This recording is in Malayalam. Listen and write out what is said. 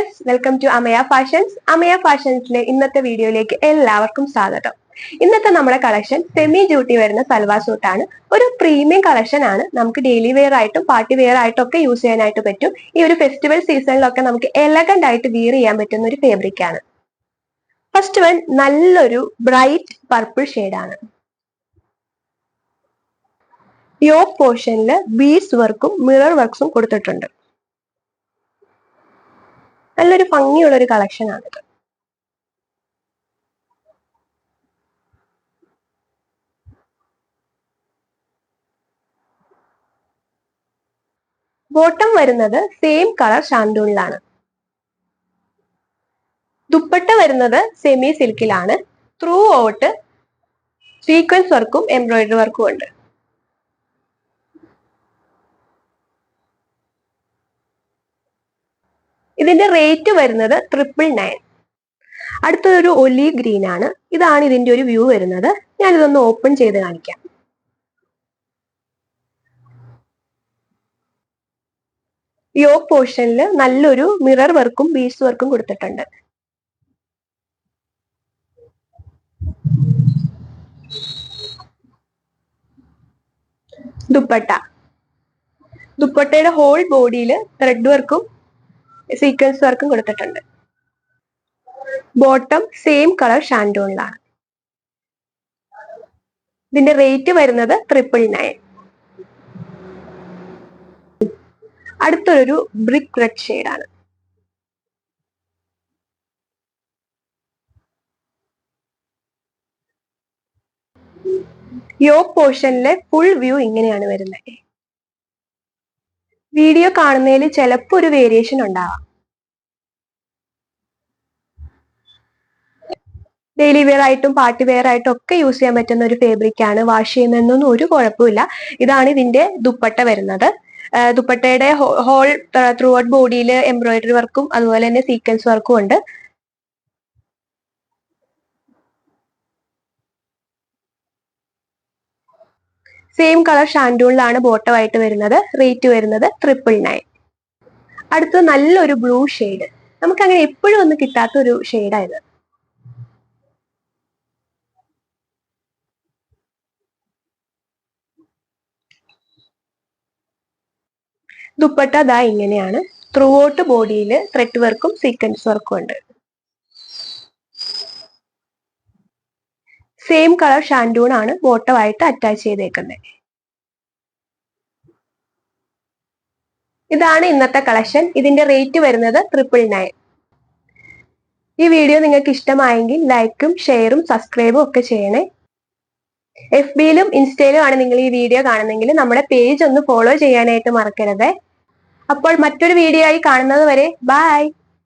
Viewers welcome to Amaya fashions Amaya ഫാഷൻസിലെ ഇന്നത്തെ വീഡിയോയിലേക്ക് എല്ലാവർക്കും സ്വാഗതം. ഇന്നത്തെ നമ്മുടെ കളക്ഷൻ സെമി ഡ്യൂട്ടി വരുന്ന സൽവാർ സൂട്ടാണ് ഒരു പ്രീമിയം കളക്ഷൻ ആണ്. നമുക്ക് ഡെയിലി വെയർ ആയിട്ടും പാർട്ടി വെയർ ആയിട്ടും ഒക്കെ യൂസ് ചെയ്യാനായിട്ട് പറ്റും. ഈ ഒരു ഫെസ്റ്റിവൽ സീസണിലൊക്കെ നമുക്ക് എലഗന്റ് ആയിട്ട് വിയർ ചെയ്യാൻ പറ്റുന്ന ഒരു ഫാബ്രിക് ആണ്. ഫസ്റ്റ് വൺ നല്ലൊരു ബ്രൈറ്റ് പർപ്പിൾ ആണ്. യോക്ക് പോർഷനിൽ ബീഡ്സ് വർക്കും മിറർ വർക്ക്സും കൊടുത്തിട്ടുണ്ട്. നല്ലൊരു ഭംഗിയുള്ള ഒരു കളക്ഷൻ ആണിത് ബോട്ടം വരുന്നത് സെയിം കളർ ഷാൻഡൂണിലാണ് ദുപ്പട്ട വരുന്നത് സെമി സിൽക്കിലാണ് ത്രൂ ഔട്ട് സീക്വൻസ് വർക്കും എംബ്രോയിഡറി വർക്കും ഉണ്ട്. ഇതിന്റെ റേറ്റ് വരുന്നത് ട്രിപ്പിൾ നയൻ അടുത്തതൊരു ഒലി ഗ്രീൻ ആണ്. ഇതാണ് ഇതിന്റെ ഒരു വ്യൂ വരുന്നത്. ഞാൻ ഇതൊന്ന് ഓപ്പൺ ചെയ്ത് കാണിക്കാം. യോ പോർഷനിൽ നല്ലൊരു മിറർ വർക്കും ബീഡ്സ് വർക്കും കൊടുത്തിട്ടുണ്ട്. ദുപ്പട്ട. ദുപ്പട്ടയുടെ ഹോൾ ബോഡിയിൽ ത്രെഡ് വർക്കും സീക്വൻസ് വർക്കും കൊടുത്തിട്ടുണ്ട്. ബോട്ടം സെയിം കളർ ഷാൻഡോണിലാണ് ഇതിന്റെ റേറ്റ് വരുന്നത് ട്രിപ്പിൾ നയൻ അടുത്തൊരു ബ്രിക്ക് റെഡ് ഷെയ്ഡാണ് യോ പോർഷനിലെ ഫുൾ വ്യൂ ഇങ്ങനെയാണ് വരുന്നത്. വീഡിയോ കാണുന്നതിൽ ചിലപ്പോൾ ഒരു വേരിയേഷൻ ഉണ്ടാവാം. ഡെയിലി വെയർ ആയിട്ടും പാർട്ടി വെയർ ആയിട്ടും ഒക്കെ യൂസ് ചെയ്യാൻ പറ്റുന്ന ഒരു ഫേബ്രിക് ആണ് വാഷ് ചെയ്യുന്നതെന്നൊന്നും ഒരു കുഴപ്പമില്ല ഇതാണ് ഇതിന്റെ ദുപ്പട്ട വരുന്നത്. ദുപ്പട്ടയുടെ ഹോൾ ത്രൂ ഔട്ട് ബോഡിയിൽ എംബ്രോയിഡറി വർക്കും അതുപോലെ തന്നെ സീക്വൻസ് വർക്കും ഉണ്ട്. സെയിം കളർ ഷാൻഡൂളിലാണ് ബോട്ടമായിട്ട് വരുന്നത്. റേറ്റ് വരുന്നത് ട്രിപ്പിൾ നയൻ അടുത്തത് നല്ലൊരു ബ്ലൂ ഷെയ്ഡ് നമുക്ക് അങ്ങനെ എപ്പോഴും ഒന്നും കിട്ടാത്ത ഒരു ഷെയ്ഡായത് ദുപ്പട്ട ദാ ഇങ്ങനെയാണ്. ത്രൂ ഔട്ട് ബോഡിയിൽ ത്രെഡ് വർക്കും സീക്വൻസ് വർക്കും ഉണ്ട്. സെയിം കളർ ഷാൻഡൂൺ ആണ് ബോട്ടമായിട്ട് അറ്റാച്ച് ചെയ്തേക്കുന്നത് ഇതാണ് ഇന്നത്തെ കളക്ഷൻ ഇതിന്റെ റേറ്റ് വരുന്നത് ട്രിപ്പിൾ നയൻ ഈ വീഡിയോ നിങ്ങൾക്ക് ഇഷ്ടമായെങ്കിൽ ലൈക്കും ഷെയറും സബ്സ്ക്രൈബും ഒക്കെ ചെയ്യണേ. എഫ് ബിയിലും ഇൻസ്റ്റയിലും ആണ് നിങ്ങൾ ഈ വീഡിയോ കാണുന്നെങ്കിൽ നമ്മുടെ പേജ് ഒന്ന് ഫോളോ ചെയ്യാനായിട്ട് മറക്കരുത്. അപ്പോൾ മറ്റൊരു വീഡിയോ ആയി കാണുന്നത് വരെ ബൈ